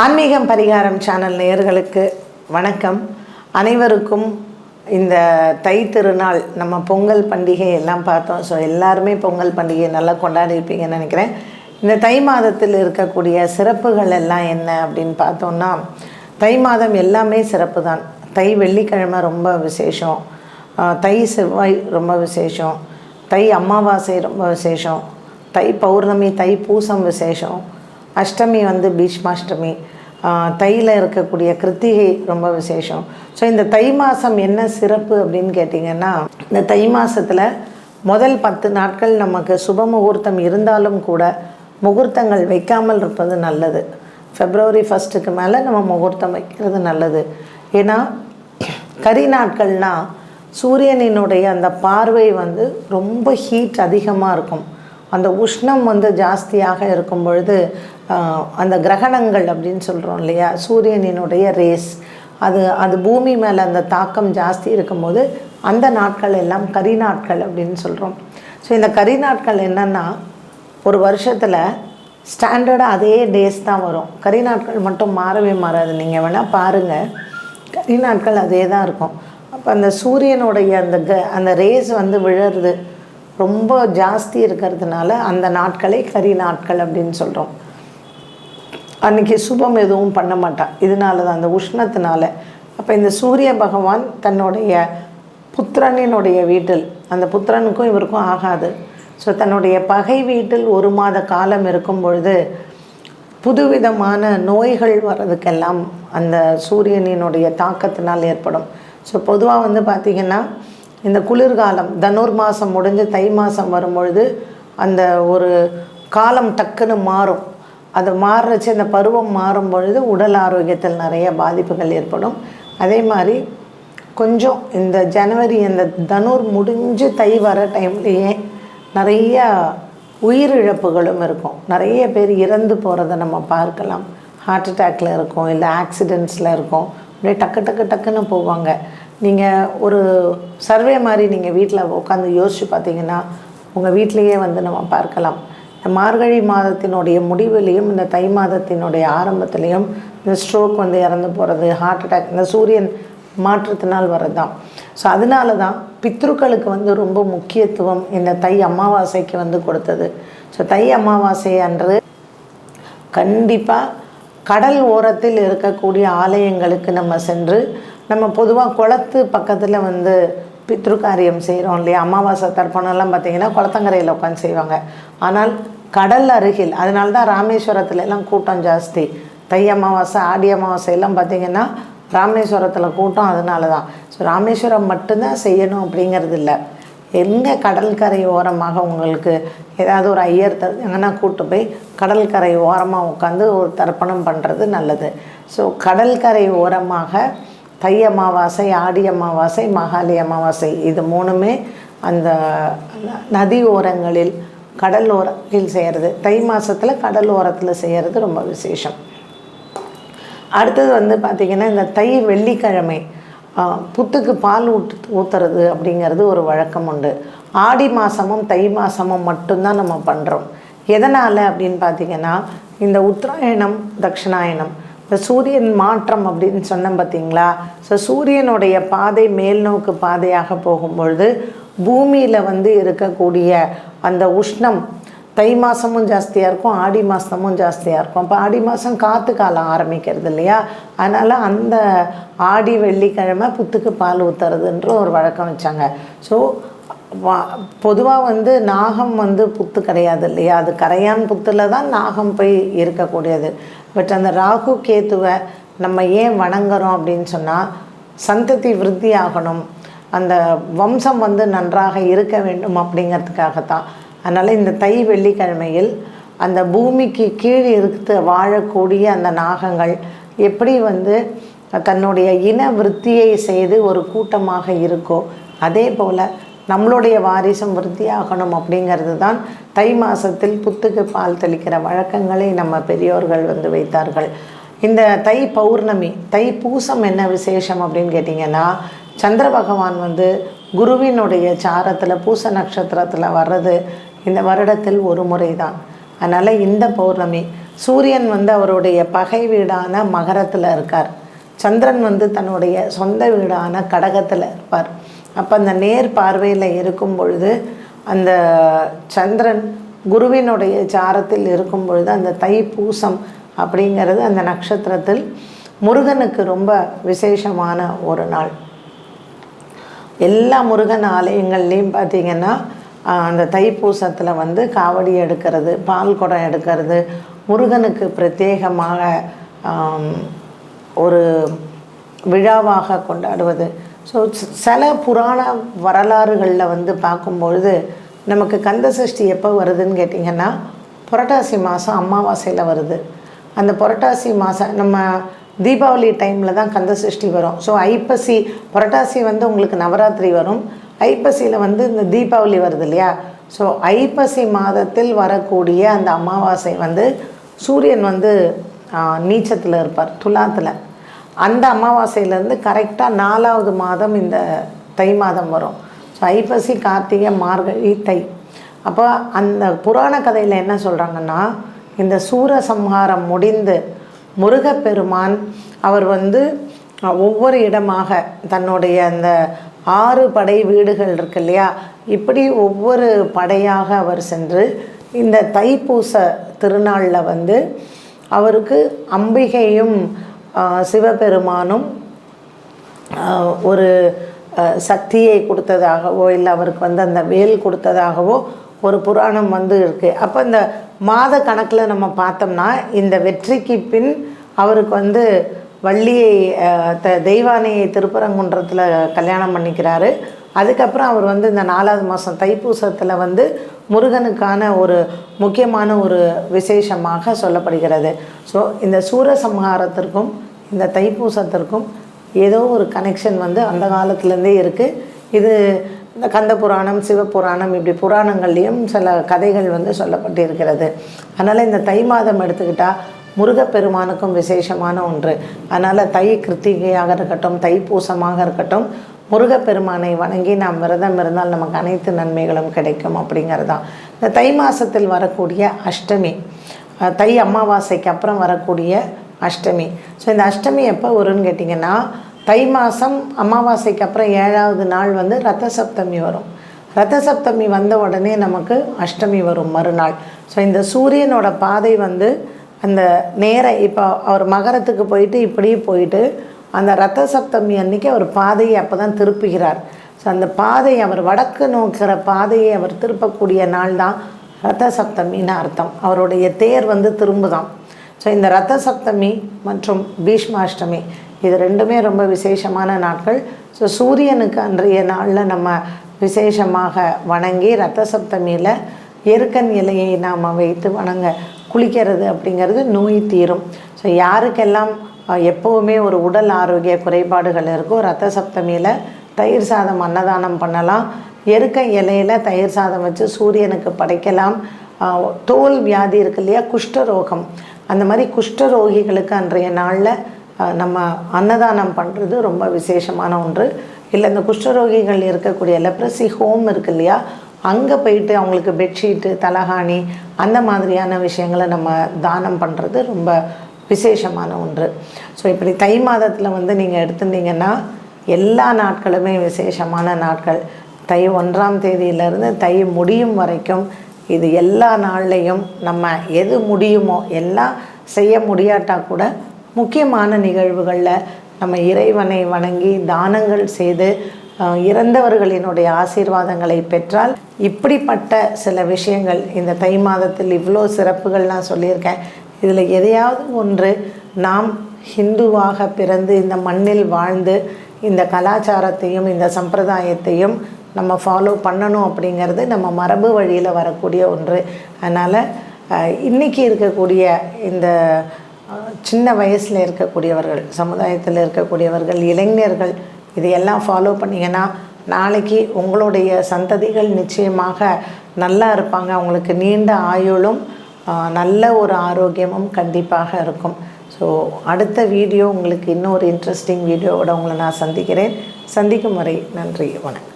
ஆன்மீகம் பரிகாரம் சேனல் நேயர்களுக்கு வணக்கம். அனைவருக்கும் இந்த தை திருநாள் நம்ம பொங்கல் பண்டிகை எல்லாம் பார்த்தோம். ஸோ எல்லாருமே பொங்கல் பண்டிகையை நல்லா கொண்டாடிருப்பீங்கன்னு நினைக்கிறேன். இந்த தை மாதத்தில் இருக்கக்கூடிய சிறப்புகள் எல்லாம் என்ன அப்படின்னு பார்த்தோம்னா தை மாதம் எல்லாமே சிறப்பு தான் தை வெள்ளிக்கிழமை ரொம்ப விசேஷம். தை செவ்வாய் ரொம்ப விசேஷம். தை அமாவாசை ரொம்ப விசேஷம். தை பௌர்ணமி தை பூசம் விசேஷம். அஷ்டமி வந்து பீஷ்மாஷ்டமி. தையில் இருக்கக்கூடிய கிருத்திகை ரொம்ப விசேஷம். ஸோ இந்த தை மாதம் என்ன சிறப்பு அப்படின்னு கேட்டிங்கன்னா இந்த தை மாதத்தில் முதல் பத்து நாட்கள் நமக்கு சுப முகூர்த்தம் இருந்தாலும் கூட முகூர்த்தங்கள் வைக்காமல் இருப்பது நல்லது. ஃபெப்ரவரி ஃபஸ்ட்டுக்கு மேலே நம்ம முகூர்த்தம் வைக்கிறது நல்லது. ஏன்னா கரி நாட்கள்னால் சூரியனினுடைய அந்த பார்வை வந்து ரொம்ப ஹீட் அதிகமாக இருக்கும். அந்த உஷ்ணம் வந்து ஜாஸ்தியாக இருக்கும் பொழுது அந்த கிரகணங்கள் அப்படின்னு சொல்கிறோம் இல்லையா? சூரியனினுடைய ரேஸ் அது அது பூமி மேலே அந்த தாக்கம் ஜாஸ்தி இருக்கும்போது அந்த நாட்கள் எல்லாம் கரி நாட்கள் அப்படின்னு சொல்கிறோம் ஸோ இந்த கரி நாட்கள் என்னென்னா ஒரு வருஷத்தில் ஸ்டாண்டர்டாக அதே டேஸ் தான் வரும். கரி நாட்கள் மட்டும் மாறவே மாறாது. நீங்கள் வேணால் பாருங்கள் கரி நாட்கள் அதே தான் இருக்கும். அப்போ அந்த சூரியனுடைய அந்த க அந்த ரேஸ் வந்து விழறது ரொம்ப ஜாஸ்தி இருக்கிறதுனால அந்த நாட்களை கரி நாட்கள் அப்படின்னு சொல்கிறோம் அன்றைக்கி சுபம் எதுவும் பண்ண மாட்டான் இதனால தான் அந்த உஷ்ணத்தினால. அப்போ இந்த சூரிய பகவான் தன்னுடைய புத்திரனினுடைய வீட்டில் அந்த புத்திரனுக்கும் இவருக்கும் ஆகாது. ஸோ தன்னுடைய பகை வீட்டில் ஒரு மாத காலம் இருக்கும் பொழுது புதுவிதமான நோய்கள் வர்றதுக்கெல்லாம் அந்த சூரியனினுடைய தாக்கத்தினால் ஏற்படும். ஸோ பொதுவாக வந்து பார்த்திங்கன்னா இந்த குளிர்காலம் தனுர் மாதம் முடிஞ்சு தை மாதம் வரும்பொழுது அந்த ஒரு காலம் டக்குன்னு மாறும். அது மாறுறச்சு அந்த பருவம் மாறும் பொழுது உடல் ஆரோக்கியத்தில் நிறைய பாதிப்புகள் ஏற்படும். அதே மாதிரி கொஞ்சம் இந்த ஜனவரி இந்த தனுர் முடிஞ்சு தை வர டைம்லேயே நிறைய உயிரிழப்புகளும் இருக்கும். நிறைய பேர் இறந்து போகிறத நம்ம பார்க்கலாம். ஹார்ட் அட்டாக்ல இருக்கும் இல்லை ஆக்சிடெண்ட்ஸில் இருக்கும். அப்படியே டக்கு டக்கு டக்குன்னு போவாங்க. நீங்கள் ஒரு சர்வே மாதிரி நீங்கள் வீட்டில் உட்காந்து யோசித்து பார்த்தீங்கன்னா உங்கள் வீட்டிலையே வந்து நம்ம பார்க்கலாம். இந்த மார்கழி மாதத்தினுடைய முடிவிலையும் இந்த தை மாதத்தினுடைய ஆரம்பத்துலேயும் இந்த ஸ்ட்ரோக் வந்து இறந்து போகிறது ஹார்ட் அட்டாக் இந்த சூரியன் மாற்றத்தினால் வர்றது தான் ஸோ அதனால தான் பித்ருக்களுக்கு வந்து ரொம்ப முக்கியத்துவம் இந்த தை அமாவாசைக்கு வந்து கொடுத்தது. ஸோ தை அமாவாசை அன்று கண்டிப்பாக கடல் ஓரத்தில் இருக்கக்கூடிய ஆலயங்களுக்கு நம்ம சென்று நம்ம பொதுவாக குளத்து பக்கத்தில் வந்து பித்ரு காரியம் செய்கிறோம் இல்லையா? அமாவாசை தர்ப்பணம்லாம் பார்த்தீங்கன்னா குளத்தங்கரையில் உட்காந்து செய்வாங்க. ஆனால் கடல் அருகில் அதனால தான் ராமேஸ்வரத்துல எல்லாம் கூட்டம் ஜாஸ்தி. தை அமாவாசை ஆடி அமாவாசை எல்லாம் பார்த்தீங்கன்னா ராமேஸ்வரத்தில் கூட்டம் அதனால தான் ஸோ ராமேஸ்வரம் மட்டும்தான் செய்யணும் அப்படிங்கிறது இல்லை. எங்கே கடற்கரை ஓரமாக உங்களுக்கு ஏதாவது ஒரு ஐயர் எங்கன்னா கூட்டு போய் கடற்கரை ஓரமாக உட்காந்து ஒரு தர்ப்பணம் பண்ணுறது நல்லது. ஸோ கடற்கரை ஓரமாக தை அமாவாசை ஆடி அமாவாசை மகாலி அமாவாசை இது மூணுமே அந்த ந- நதி ஓரங்களில் கடல் ஓரத்தில் செய்கிறது தை மாதத்தில் கடல் ஓரத்தில் செய்கிறது ரொம்ப விசேஷம். அடுத்தது வந்து பார்த்திங்கன்னா இந்த தை வெள்ளிக்கிழமை புத்துக்கு பால் ஊட்டு ஊற்றுறது அப்படிங்கிறது ஒரு வழக்கம் உண்டு. ஆடி மாதமும் தை மாதமும் மட்டும்தான் நம்ம பண்ணுறோம் எதனால் அப்படின்னு பார்த்திங்கன்னா இந்த உத்தராயணம் தட்சிணாயணம் இப்போ சூரியன் மாற்றம் அப்படின்னு சொன்னேன் பார்த்தீங்களா? ஸோ சூரியனுடைய பாதை மேல் நோக்கு பாதையாக போகும்பொழுது பூமியில் வந்து இருக்கக்கூடிய அந்த உஷ்ணம் தை மாதமும் ஜாஸ்தியாக இருக்கும் ஆடி மாதமும் ஜாஸ்தியாக இருக்கும். அப்போ ஆடி மாதம் காற்று காலம் ஆரம்பிக்கிறது இல்லையா? அதனால் அந்த ஆடி வெள்ளிக்கிழமை புத்துக்கு பால் ஊற்றுறதுன்ற ஒரு வழக்கம் வச்சாங்க. ஸோ பொதுவாக வந்து நாகம் வந்து புத்து கிடையாது இல்லையா? அது கரையான் புத்தில் தான் நாகம் போய் இருக்கக்கூடியது. பட் அந்த ராகு கேத்துவை நம்ம ஏன் வணங்குறோம் அப்படின்னு சொன்னால் சந்ததி விருத்தி ஆகணும் அந்த வம்சம் வந்து நன்றாக இருக்க வேண்டும் அப்படிங்கிறதுக்காகத்தான். அதனால் இந்த தை வெள்ளிக்கிழமையில் அந்த பூமிக்கு கீழ் இருந்து வாழக்கூடிய அந்த நாகங்கள் எப்படி வந்து தன்னுடைய இன விருத்தியை செய்து ஒரு கூட்டமாக இருக்கோ அதே போல் நம்மளுடைய வாரிசும் விருத்தியாகணும் அப்படிங்கிறது தான் தை மாதத்தில் புத்துக்கு பால் தெளிக்கிற வழக்கங்களை நம்ம பெரியோர்கள் வந்து வைத்தார்கள். இந்த தை பௌர்ணமி தை பூசம் என்ன விசேஷம் அப்படின்னு கேட்டிங்கன்னா சந்திர பகவான் வந்து குருவினுடைய சாரத்தில் பூச நட்சத்திரத்தில் வர்றது இந்த வருடத்தில் ஒரு முறை தான் அதனால் இந்த பௌர்ணமி சூரியன் வந்து அவருடைய பகை வீடான மகரத்தில் இருக்கார். சந்திரன் வந்து தன்னுடைய சொந்த வீடான கடகத்தில் இருப்பார். அப்போ அந்த நேர் பார்வையில் இருக்கும் பொழுது அந்த சந்திரன் குருவினுடைய சாரத்தில் இருக்கும் பொழுது அந்த தைப்பூசம் அப்படிங்கிறது அந்த நட்சத்திரத்தில் முருகனுக்கு ரொம்ப விசேஷமான ஒரு நாள். எல்லா முருகன் ஆலயங்கள்லேயும் பார்த்திங்கன்னா அந்த தைப்பூசத்தில் வந்து காவடி எடுக்கிறது பால் குடம் எடுக்கிறது முருகனுக்கு பிரத்யேகமாக ஒரு விழாவாக கொண்டாடுவது. ஸோ சில புராண வரலாறுகளில் வந்து பார்க்கும்பொழுது நமக்கு கந்த சஷ்டி எப்போ வருதுன்னு கேட்டிங்கன்னா புரட்டாசி மாதம் அமாவாசையில் வருது. அந்த புரட்டாசி மாதம் நம்ம தீபாவளி டைமில் தான் கந்த சஷ்டி வரும். ஸோ ஐப்பசி புரட்டாசி வந்து உங்களுக்கு நவராத்திரி வரும். ஐப்பசியில் வந்து இந்த தீபாவளி வருது இல்லையா? ஸோ ஐப்பசி மாதத்தில் வரக்கூடிய அந்த அமாவாசை வந்து சூரியன் வந்து நீச்சத்தில் இருப்பார் துலாத்தில். அந்த அமாவாசையிலேருந்து கரெக்டாக நாலாவது மாதம் இந்த தை மாதம் வரும். ஸோ ஐப்பசி கார்த்திகை மார்கழி தை. அப்போ அந்த புராண கதையில் என்ன சொல்கிறாங்கன்னா இந்த சூரசம்ஹாரம் முடிந்து முருகப்பெருமான் அவர் வந்து ஒவ்வொரு இடமாக தன்னுடைய அந்த ஆறு படை வீடுகள் இருக்கு இல்லையா? இப்படி ஒவ்வொரு படையாக அவர் சென்று இந்த தைப்பூச திருநாளில் வந்து அவருக்கு அம்பிகையும் சிவபெருமானும் ஒரு சக்தியை கொடுத்ததாகவோ இல்லை அவருக்கு வந்து அந்த வேல் கொடுத்ததாகவோ ஒரு புராணம் வந்து இருக்குது அப்போ இந்த மாத கணக்கில் நம்ம பார்த்தோம்னா இந்த வெற்றிக்கு பின் அவருக்கு வந்து வள்ளியை த தெய்வானையை திருப்பரங்குன்றத்தில் கல்யாணம் பண்ணிக்கிறாரு. அதுக்கப்புறம் அவர் வந்து இந்த நாலாவது மாதம் தைப்பூசத்தில் வந்து முருகனுக்கான ஒரு முக்கியமான ஒரு விசேஷமாக சொல்லப்படுகிறது. ஸோ இந்த சூரசம்ஹாரத்திற்கும் இந்த தைப்பூசத்திற்கும் ஏதோ ஒரு கனெக்ஷன் வந்து அந்த காலத்துலேருந்தே இருக்குது இது இந்த கந்த புராணம் சிவபுராணம் இப்படி புராணங்கள்லேயும் சில கதைகள் வந்து சொல்லப்பட்டிருக்கிறது. அதனால் இந்த தை மாதம் எடுத்துக்கிட்டால் முருகப்பெருமானுக்கும் விசேஷமான ஒன்று. அதனால் தை கிருத்திகையாக இருக்கட்டும் தைப்பூசமாக இருக்கட்டும் முருகப்பெருமானை வணங்கி நாம் விரதம் இருந்தால் நமக்கு அனைத்து நன்மைகளும் கிடைக்கும் அப்படிங்கிறதான் இந்த தை மாதத்தில் வரக்கூடிய அஷ்டமி தை அமாவாசைக்கு அப்புறம் வரக்கூடிய அஷ்டமி. ஸோ இந்த அஷ்டமி எப்போ வரும்னு கேட்டிங்கன்னா தை மாதம் அமாவாசைக்கு அப்புறம் ஏழாவது நாள் வந்து ரத்த சப்தமி வரும். ரத்த சப்தமி வந்த உடனே நமக்கு அஷ்டமி வரும் மறுநாள். ஸோ இந்த சூரியனோட பாதை வந்து அந்த நேர இப்போ அவர் மகரத்துக்கு போயிட்டு இப்படியே போயிட்டு அந்த ரத்த சப்தமி அன்னைக்கு அவர் பாதையை அப்போ தான் திருப்புகிறார். ஸோ அந்த பாதை அவர் வடக்கு நோக்கிற பாதையை அவர் திருப்பக்கூடிய நாள் தான் ரத்த சப்தமின்னு அர்த்தம். அவருடைய தேர் வந்து திரும்புதான். ஸோ இந்த ரத்த சப்தமி மற்றும் பீஷ்மாஷ்டமி இது ரெண்டுமே ரொம்ப விசேஷமான நாட்கள். ஸோ சூரியனுக்கு அன்றைய நாளில் நம்ம விசேஷமாக வணங்கி ரத்த சப்தமியில் எருக்கன் இலையை நாம் வைத்து வணங்க குளிக்கிறது அப்படிங்கிறது நோய் தீரும். ஸோ யாருக்கெல்லாம் எப்போவுமே ஒரு உடல் ஆரோக்கிய குறைபாடுகள் இருக்கோ ரத்த சப்தமியில் தயிர் சாதம் அன்னதானம் பண்ணலாம். எருக்க இலையில் தயிர் சாதம் வச்சு சூரியனுக்கு படைக்கலாம். தோல் வியாதி இருக்கு இல்லையா? குஷ்டரோகம். அந்த மாதிரி குஷ்டரோகிகளுக்கு அன்றைய நாளில் நம்ம அன்னதானம் பண்ணுறது ரொம்ப விசேஷமான ஒன்று. இல்லை இந்த குஷ்டரோகிகள் இருக்கக்கூடிய லெப்ரசி ஹோம் இருக்கு இல்லையா? அங்கே போயிட்டு அவங்களுக்கு பெட்ஷீட்டு தலகாணி அந்த மாதிரியான விஷயங்களை நம்ம தானம் பண்ணுறது ரொம்ப விசேஷமான ஒன்று. ஸோ இப்படி தை மாதத்தில் வந்து நீங்கள் எடுத்துட்டீங்கன்னா எல்லா நாட்களுமே விசேஷமான நாட்கள். தை ஒன்றாம் தேதியிலேருந்து தை முடியும் வரைக்கும் இது எல்லா நாள்லேயும் நம்ம எது முடியுமோ எல்லாம் செய்ய முடியாட்டா கூட முக்கியமான நிகழ்வுகளில் நம்ம இறைவனை வணங்கி தானங்கள் செய்து இறந்தவர்களினுடைய ஆசீர்வாதங்களை பெற்றால் இப்படிப்பட்ட சில விஷயங்கள் இந்த தை மாதத்தில் இவ்வளோ சிறப்புகள் நான் சொல்லியிருக்கேன். இதில் எதையாவது ஒன்று நாம் ஹிந்துவாக பிறந்து இந்த மண்ணில் வாழ்ந்து இந்த கலாச்சாரத்தையும் இந்த சம்பிரதாயத்தையும் நம்ம ஃபாலோ பண்ணணும் அப்படிங்கிறது நம்ம மரபு வழியில் வரக்கூடிய ஒன்று. அதனால் இன்றைக்கி இருக்கக்கூடிய இந்த சின்ன வயசில் இருக்கக்கூடியவர்கள் சமுதாயத்தில் இருக்கக்கூடியவர்கள் இளைஞர்கள் இதையெல்லாம் ஃபாலோ பண்ணிங்கன்னா நாளைக்கு உங்களுடைய சந்ததிகள் நிச்சயமாக நல்லா இருப்பாங்க. அவங்களுக்கு நீண்ட ஆயுளும் நல்ல ஒரு ஆரோக்கியமும் கண்டிப்பாக இருக்கும். ஸோ அடுத்த வீடியோ உங்களுக்கு இன்னொரு இன்ட்ரெஸ்டிங் வீடியோவோட உங்களை நான் சந்திக்கிறேன். சந்திக்கும் வரை நன்றி வணக்கம்.